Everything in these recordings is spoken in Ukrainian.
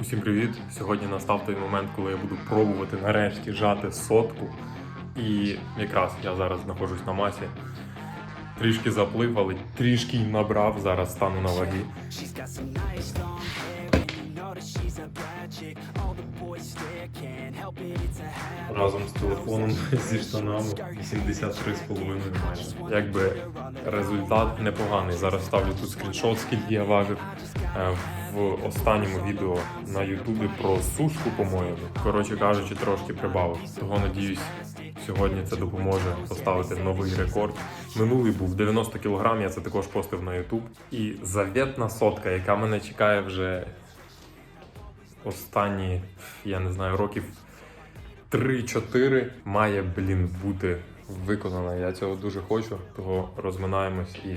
Усім привіт! Сьогодні настав той момент, коли я буду пробувати нарешті жати сотку. І якраз я зараз знаходжусь на масі. Трішки заплив, але трішки й набрав. Зараз стану на habit. Разом з телефоном зі штанами 83,5 майже. Якби результат непоганий. Зараз ставлю тут скріншот, скільки я важив. Е, В останньому відео на Ютубі про сушку, по-моєму. Коротше кажучи, трошки прибавив. Того надіюсь, сьогодні це допоможе поставити новий рекорд. Минулий був 90 кг, я це також постив на Ютуб. І завітна сотка, яка мене чекає вже останні, я не знаю, років 3-4 має, блін, бути виконана. Я цього дуже хочу, того розминаємось і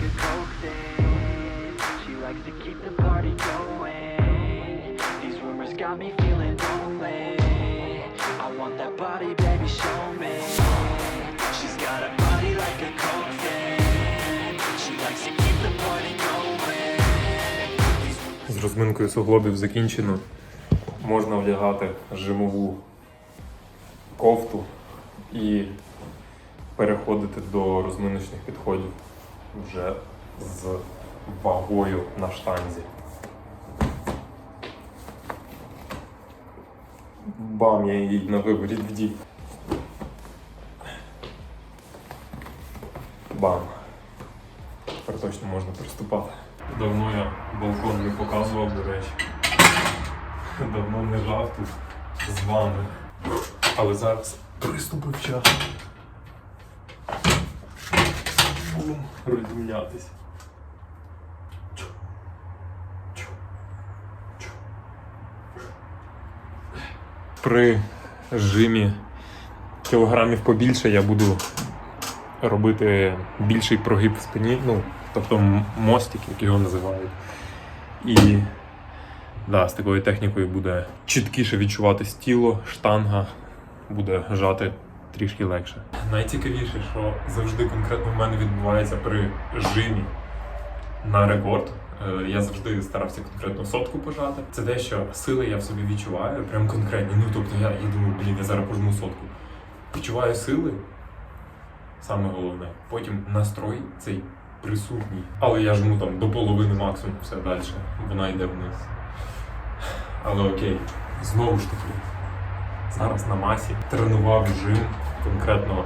Розминкою суглобів закінчено. Можна вдягати жимову кофту і переходити до розминочних підходів вже з вагою на штанзі. Бам, я її на виворіт вдів. Бам. Тепер точно можна приступати. Давно я балкон не показував, до речі. Давно не жав тут з вами. Але зараз приступив час. Чу. Чу. При жимі кілограмів побільше я буду робити більший прогиб в спині, ну, тобто мостик, як його називають. І да, з такою технікою буде чіткіше відчуватись тіло, штанга буде жати трішки легше. Найцікавіше, що завжди конкретно в мене відбувається при жимі на рекорд. Е, Я завжди старався конкретно сотку пожати. Це те, що сили я в собі відчуваю, прям конкретні. Ну тобто я, я думаю, блін, я зараз пожму сотку. Відчуваю сили, саме головне. Потім настрой цей присутній. Але я жму там до половини максимум все далі. Вона йде вниз. Але окей, знову ж таки, зараз на масі тренував жим конкретно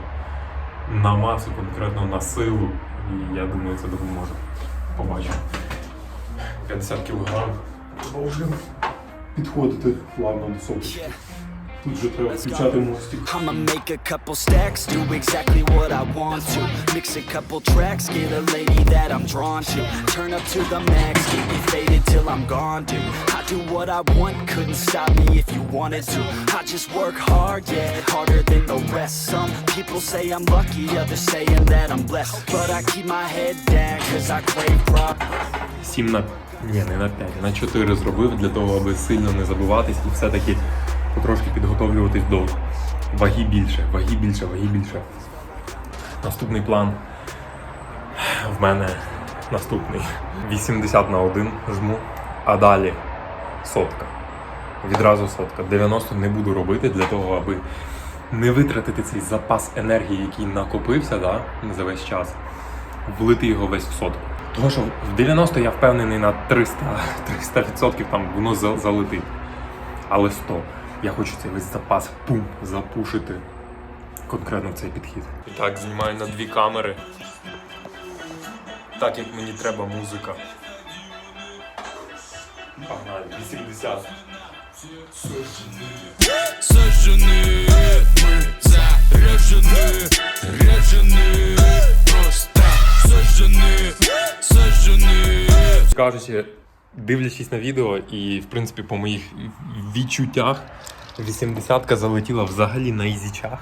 на масу, конкретно на силу. І я думаю, це допоможе. Побачимо. 50 кілограм. Продовжуємо підходити плавно до сотки. Тут же треба включати мостик. I'ma make a couple stacks, do exactly what I want to. Mix a couple tracks, get a lady that I'm drawn to. Turn up to the max, keep me faded till I'm gone, dude. I do what I want, couldn't stop me if you wanted to. I just work hard, yeah, harder than the rest. Some people say I'm lucky, others saying that I'm blessed. But I keep my head down, cause I crave pride. 7 на ні, не на 5, на 4 зробив для того, аби сильно не забуватись і все-таки потрошки підготовлюватись до ваги більше, ваги більше, ваги більше. Наступний план в мене наступний. 80 на 1 жму, а далі сотка. Відразу сотка. 90 не буду робити для того, аби не витратити цей запас енергії, який накопився да, за весь час, влити його весь в сотку. Тому що в 90 я впевнений на 300, 300% там воно залетить. Але 100. Я хочу цей весь запас пум запушити конкретно в цей підхід. І так, знімаю на дві камери. Так як мені треба музика. Погнали, 80. Сожжены, мы заряжены, ряжены, просто сожжены, сожжены. Кажучи, дивлячись на відео і, в принципі, по моїх відчуттях, 80-ка залетіла взагалі на ізічах.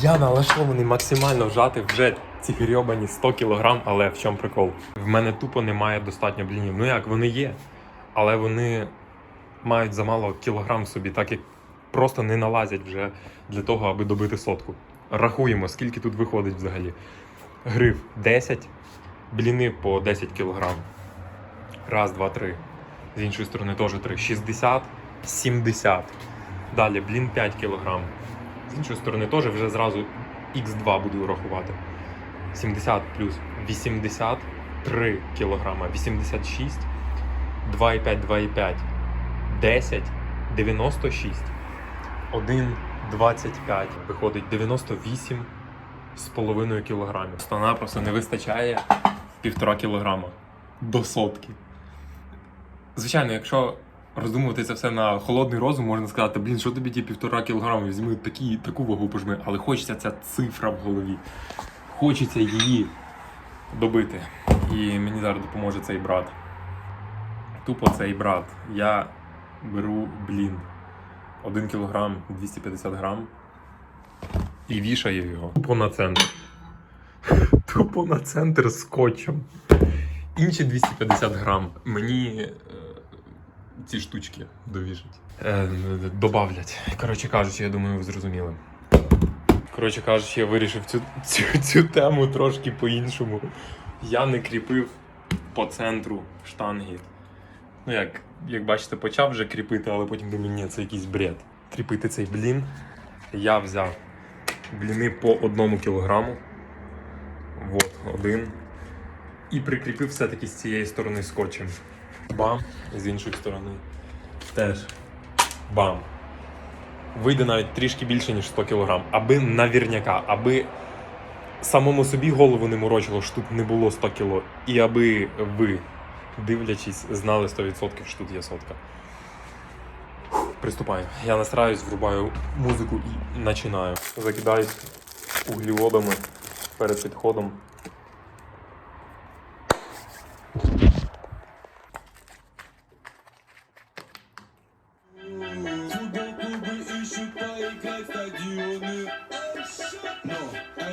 Я налаштований максимально вжати вже ці грьобані 100 кг, але в чому прикол? В мене тупо немає достатньо блінів. Ну як, вони є, але вони мають замало кілограм собі, так як просто не налазять вже для того, аби добити сотку. Рахуємо, скільки тут виходить взагалі. Гриф 10, бліни по 10 кг. Раз, два, три. З іншої сторони теж 3. 60, 70. Далі блін 5 кг. З іншої сторони теж вже зразу х2 буду рахувати. 70 плюс 83 кг. 86, 2,5, 2,5, 10, 96, 1,25. Виходить 98 з половиною кілограмів. Просто-напросто не вистачає півтора кілограма до сотки. Звичайно, якщо роздумувати це все на холодний розум, можна сказати, блін, що тобі ті півтора кілограми, візьми такі, таку вагу пожми, але хочеться ця цифра в голові. Хочеться її добити. І мені зараз допоможе цей брат. Тупо цей брат. Я беру блін 1 кілограм 250 грам і вішаю його тупо на центр. Тупо на центр скотчем. Інші 250 грам мені ці штучки довіжать. Е, добавлять. Коротше кажучи, я думаю, ви зрозуміли. Коротше кажучи, я вирішив цю, цю, цю тему трошки по-іншому. Я не кріпив по центру штанги. Ну, як, як бачите, почав вже кріпити, але потім думаю, ні, це якийсь бред. Кріпити цей блін. Я взяв бліни по одному кілограму. Вот, один. І прикріпив все-таки з цієї сторони скотчем. Бам. З іншої сторони. Теж. Бам. Вийде навіть трішки більше, ніж 100 кг. Аби навірняка, аби самому собі голову не морочило, що тут не було 100 кг. І аби ви, дивлячись, знали 100%, що тут є сотка. Приступаю. Я настраюсь, врубаю музику і починаю. Закидаюсь углеводами перед підходом.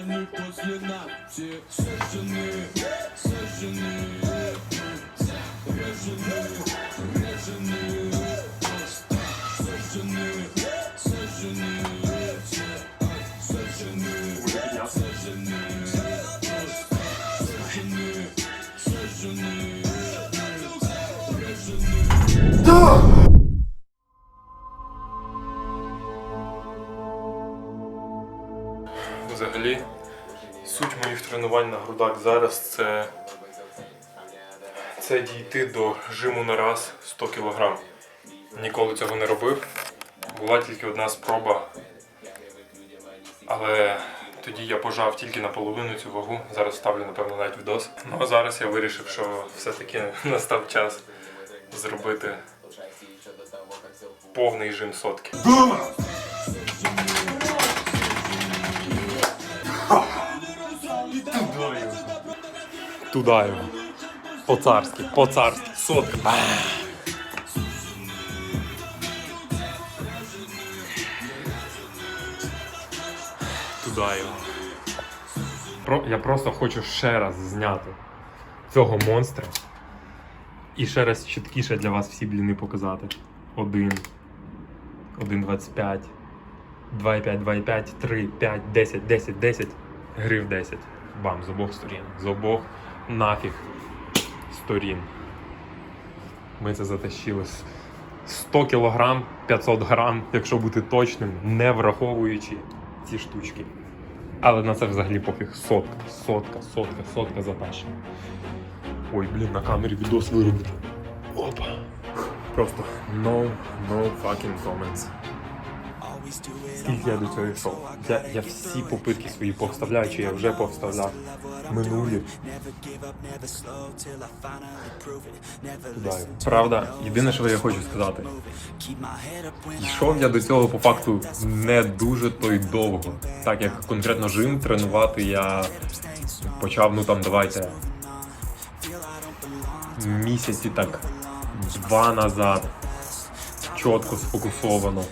они после нас все сожжены Сожжены Режены Режены Просто Сожжены Сожжены Сожжены грудак зараз це, це дійти до жиму на раз 100 кг. Ніколи цього не робив. Була тільки одна спроба. Але тоді я пожав тільки наполовину цю вагу. Зараз ставлю, напевно, навіть відос. Ну а зараз я вирішив, що все-таки настав час зробити повний жим сотки. Туда його. По-царськи, по-царськи. Сотка. Ба. Туда його. Про, я просто хочу ще раз зняти цього монстра. І ще раз чіткіше для вас всі бліни показати. Один. 1,25. 2,5, 2,5, 3, 5, 10, 10, 10. Грив 10. Бам, з обох сторін. З обох нафіг сторін. Ми це затащили. 100 кг, 500 грам, якщо бути точним, не враховуючи ці штучки. Але на це взагалі пофіг. Сотка, сотка, сотка, сотка затащена. Ой, блін, на камері відос виробити. Опа. Просто no, no fucking comments. Скільки я до цього йшов? Я, я всі попитки свої повставляю, чи я вже повставляв минулі. Туди. Правда, єдине, що я хочу сказати, йшов я до цього по факту не дуже то й довго. Так як конкретно жим тренувати я почав, ну там давайте місяці так два назад. Чітко сфокусовано.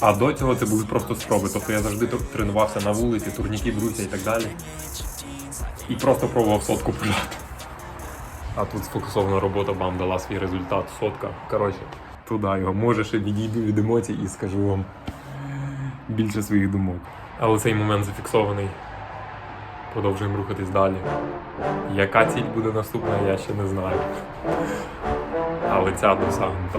А до цього це були просто спроби. Тобто я завжди тренувався на вулиці, турніки, бруся і так далі. І просто пробував сотку пожати. А тут сфокусована робота бам дала свій результат. Сотка. Коротше, туди його. Може ще відійду від емоцій і скажу вам більше своїх думок. Але цей момент зафіксований. Продовжуємо рухатись далі. Яка ціль буде наступна, я ще не знаю. Але ця досягнута.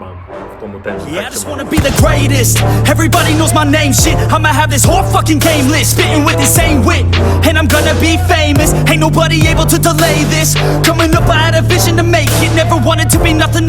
Yeah, I just wanna be the greatest. Everybody knows my name, shit. I'ma have this whole fucking game list. Spitting with the same wit, and I'm gonna be famous. Ain't nobody able to delay this. Coming up, I had a vision to make it. Never wanted to be nothing,